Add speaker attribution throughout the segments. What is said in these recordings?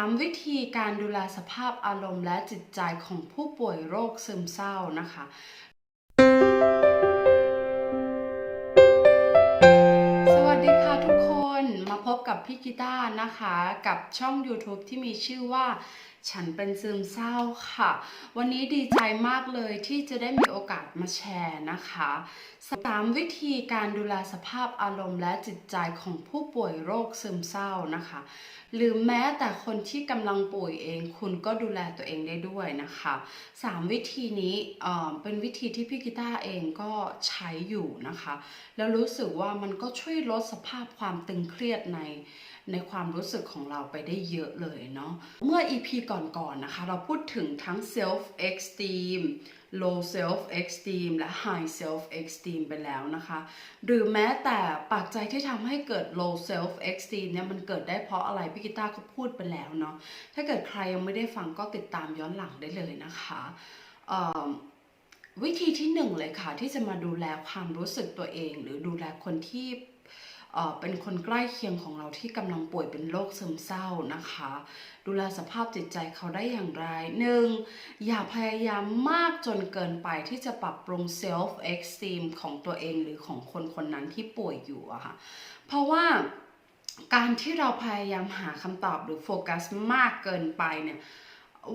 Speaker 1: 3 วิธีการดูแลสภาพอารมณ์และจิตใจของผู้ป่วยโรคซึมเศร้านะคะสวัสดีค่ะทุกคนมาพบกับพี่กีตาร์นะคะ กับช่อง YouTube ที่มีชื่อว่าฉันเป็นซึมเศร้าค่ะ วันนี้ดีใจมากเลยที่จะได้มีโอกาสมาแชร์นะคะสามวิธีการดูแลสภาพอารมณ์และจิตใจของผู้ป่วยโรคซึมเศร้านะคะ หรือแม้แต่คนที่กำลังป่วยเองคุณก็ดูแลตัวเองได้ด้วยนะคะสามวิธีนี้เป็นวิธีที่พี่กีตาเองก็ใช้อยู่นะคะ แล้วรู้สึกว่ามันก็ช่วยลดสภาพความตึงเครียดในในความรู้สึกของเราไปได้เยอะเลยเนาะเมื่อ EP ก่อนๆนะคะ เราพูดถึงทั้ง self esteem low self esteem และ high self esteem ไปแล้วนะคะ หรือแม้แต่ปัจจัยที่ทำให้เกิด low self esteem เนี่ยมันเกิดได้เพราะอะไรพี่กีตาก็พูดไปแล้วเนาะ ถ้าเกิดใครยังไม่ได้ฟังก็ติดตามย้อนหลังได้เลยนะคะวิธีที่หนึ่งเลยค่ะ ที่จะมาดูแลความรู้สึกตัวเอง หรือดูแลคนที่ เป็นคนใกล้เคียงของเราที่กำลังป่วยเป็นโรคซึมเศร้านะคะ ดูแลสภาพจิตใจเขาได้อย่างไรหนึ่งอย่าพยายามมากจนเกินไปที่จะปรับปรุง self esteem ของตัวเองหรือของคนคนนั้นที่ป่วยอยู่อะค่ะ เพราะว่าการที่เราพยายามหาคำตอบหรือโฟกัสมากเกินไปเนี่ย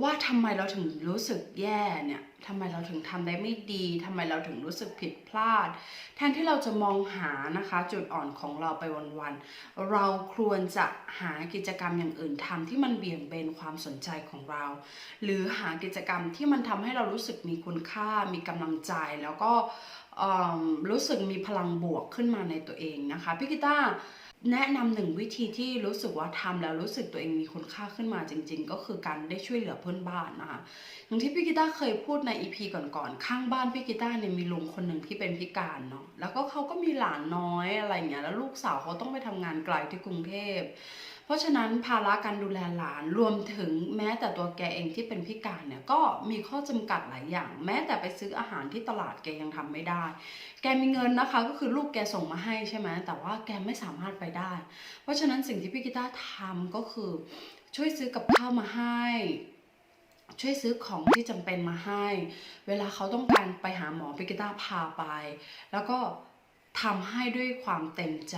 Speaker 1: ว่าทำไมเราถึงรู้สึกแย่เนี่ยทำไมเราถึงทำได้ไม่ดีทำไมเราถึงรู้สึกผิดพลาด แทนที่เราจะมองหานะคะ จุดอ่อนของเราไปวันๆเราควรจะหากิจกรรมอย่างอื่นทำที่มันเบี่ยงเบนความสนใจของเรา หรือหากิจกรรมที่มันทำให้เรารู้สึกมีคุณค่า มีกำลังใจแล้วก็รู้สึกมีพลังบวกขึ้นมาในตัวเองนะคะพี่กีตา แนะนำหนึ่งวิธีที่รู้สึกว่าทำแล้วรู้สึกตัวเองมีคุณค่าขึ้นมาจริง ๆ ก็คือการได้ช่วยเหลือเพื่อนบ้านนะคะอย่างที่พี่กีตาเคยพูดในอีพีก่อนๆข้างบ้านพี่กีตาเนี่ยมีลุงคนหนึ่งที่เป็นพิการเนาะแล้วก็เขาก็มีหลานน้อยอะไรเงี้ยแล้วลูกสาวเขาต้องไปทำงานไกลที่กรุงเทพ เพราะฉะนั้นภาระการดูแลหลานรวมถึงแม้แต่ตัวแกเองที่เป็นพิการเนี่ยก็มีข้อจำกัดหลายอย่าง แม้แต่ไปซื้ออาหารที่ตลาดแกยังทำไม่ได้ แกมีเงินนะคะก็คือลูกแกส่งมาให้ใช่ไหมแต่ว่าแกไม่สามารถไปได้ เพราะฉะนั้นสิ่งที่พี่กีตาทำก็คือช่วยซื้อกับข้าวมาให้ช่วยซื้อของที่จำเป็นมาให้ เวลาเขาต้องการไปหาหมอพี่กีตาพาไป แล้วก็ทำให้ด้วยความเต็มใจ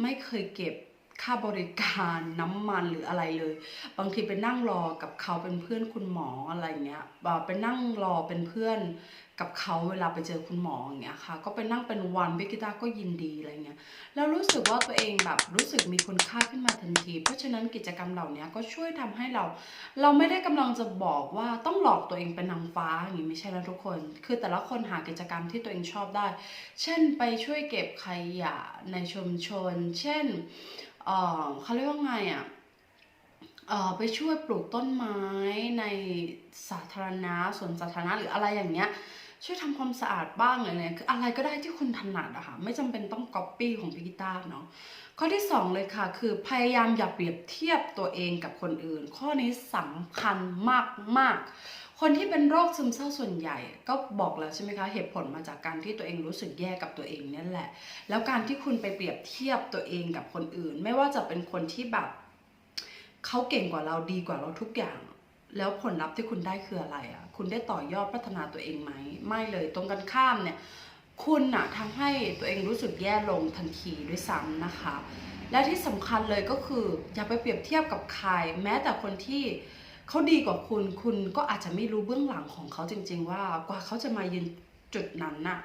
Speaker 1: ไม่เคยเก็บ ค่าบริการน้ำมันหรืออะไรเลย บางทีไปนั่งรอกับเขาเป็นเพื่อนคุณหมออะไรเงี้ยไปนั่งรอเป็นเพื่อนกับเขาเวลาไปเจอคุณหมออย่างเงี้ยค่ะ ก็ไปนั่งเป็นวันพี่กีตาก็ยินดีอะไรเงี้ยแล้วรู้สึกว่าตัวเองแบบรู้สึกมีคุณค่าขึ้นมาทันที เพราะฉะนั้นกิจกรรมเหล่านี้ก็ช่วยทำให้เรา เราไม่ได้กำลังจะบอกว่าต้องหลอกตัวเองเป็นนางฟ้าอย่างนี้ไม่ใช่นะทุกคน คือแต่ละคนหากิจกรรมที่ตัวเองชอบได้ เช่นไปช่วยเก็บขยะในชุมชน เช่น เขาเรียกว่าไงอะเอ่อไปช่วยปลูกต้นไม้ในสาธารณะสวนสาธารณะหรืออะไรอย่างเงี้ย ช่วยทำความสะอาดบ้างอะไรเนี่ยคืออะไรก็ได้ที่คุณถนัดอะค่ะ ไม่จำเป็นต้องก๊อปปี้ของพี่กีตาร์เนาะข้อที่สองเลยค่ะ คือพยายามอย่าเปรียบเทียบตัวเองกับคนอื่น ข้อนี้สำคัญมากมากๆ คนที่เป็นโรคซึมเศร้าส่วนใหญ่ก็บอกแล้วใช่ไหมคะเหตุผลมาจากการที่ตัวเองรู้สึกแย่กับตัวเองนี่แหละ แล้วการที่คุณไปเปรียบเทียบตัวเองกับคนอื่น ไม่ว่าจะเป็นคนที่แบบเขาเก่งกว่าเราดีกว่าเราทุกอย่าง แล้วผลลัพธ์ที่คุณได้คืออะไรอะ คุณได้ต่อยอดพัฒนาตัวเองไหมไม่เลยตรงกันข้ามเนี่ย คุณน่ะทำให้ตัวเองรู้สึกแย่ลงทันทีด้วยซ้ำนะคะ และที่สำคัญเลยก็คือ อย่าไปเปรียบเทียบกับใคร แม้แต่คนที่ เขาดีกว่าคุณ คุณก็อาจจะไม่รู้เบื้องหลังของเขาจริง ๆ ว่ากว่าเขาจะมายืนจุดนั้นน่ะ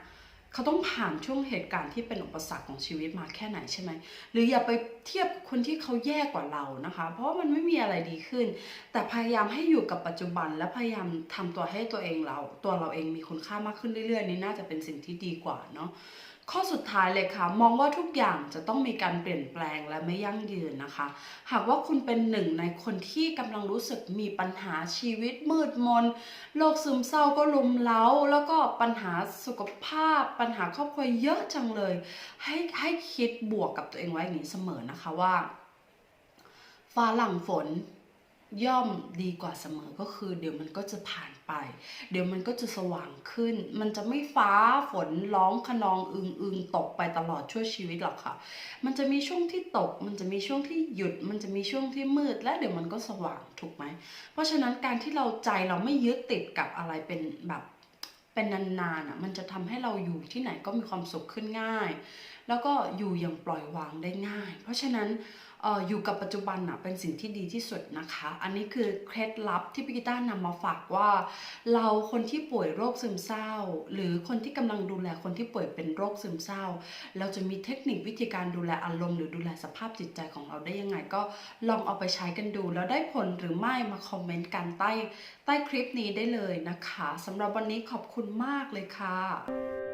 Speaker 1: เขาต้องผ่านช่วงเหตุการณ์ที่เป็นอุปสรรคของชีวิตมาแค่ไหนใช่ไหมหรืออย่าไปเทียบคนที่เขาแย่กว่าเรานะคะ เพราะมันไม่มีอะไรดีขึ้น แต่พยายามให้อยู่กับปัจจุบัน และพยายามทำตัวให้ตัวเองเรา ตัวเราเองมีคุณค่ามากขึ้นเรื่อยๆ นี่น่าจะเป็นสิ่งที่ดีกว่าเนาะ ข้อสุดท้ายเลยค่ะ มองว่าทุกอย่างจะต้องมีการเปลี่ยนแปลงและไม่ยั่งยืนนะคะ หากว่าคุณเป็นหนึ่งในคนที่กำลังรู้สึกมีปัญหาชีวิตมืดมนโรคซึมเศร้าก็ลุมเล้า แล้วก็ปัญหาสุขภาพ ปัญหาครอบครัวเยอะจังเลย ให้ให้คิดบวกกับตัวเองไว้อย่างนี้เสมอนะคะว่าฟ้าหลังฝน ย่อมดีกว่าเสมอก็คือ เดี๋ยวมันก็จะผ่านไป เดี๋ยวมันก็จะสว่างขึ้น มันจะไม่ฟ้าฝนร้องขนองอึงอึงตกไปตลอดชั่วชีวิตหรอกค่ะ มันจะมีช่วงที่ตก มันจะมีช่วงที่หยุด มันจะมีช่วงที่มืด และเดี๋ยวมันก็สว่างถูกไหม เพราะฉะนั้นการที่เราใจเราไม่ยึดติดกับอะไรเป็นแบบเป็นนานๆอะมันจะทำให้เราอยู่ที่ไหนก็มีความสุขขึ้นง่าย แล้วก็อยู่อย่างปล่อยวางได้ง่าย เพราะฉะนั้น อยู่กับปัจจุบันอะเป็นสิ่งที่ดีที่สุดนะคะ อันนี้คือเคล็ดลับที่พี่กิต้านำมาฝากว่า เราคนที่ป่วยโรคซึมเศร้า หรือคนที่กำลังดูแลคนที่ป่วยเป็นโรคซึมเศร้า เราจะมีเทคนิควิธีการดูแลอารมณ์หรือดูแลสภาพจิตใจของเราได้ยังไง ก็ลองเอาไปใช้กันดู แล้วได้ผลหรือไม่มาคอมเมนต์กันใต้ใต้คลิปนี้ได้เลยนะคะสำหรับวันนี้ขอบคุณมากเลยค่ะ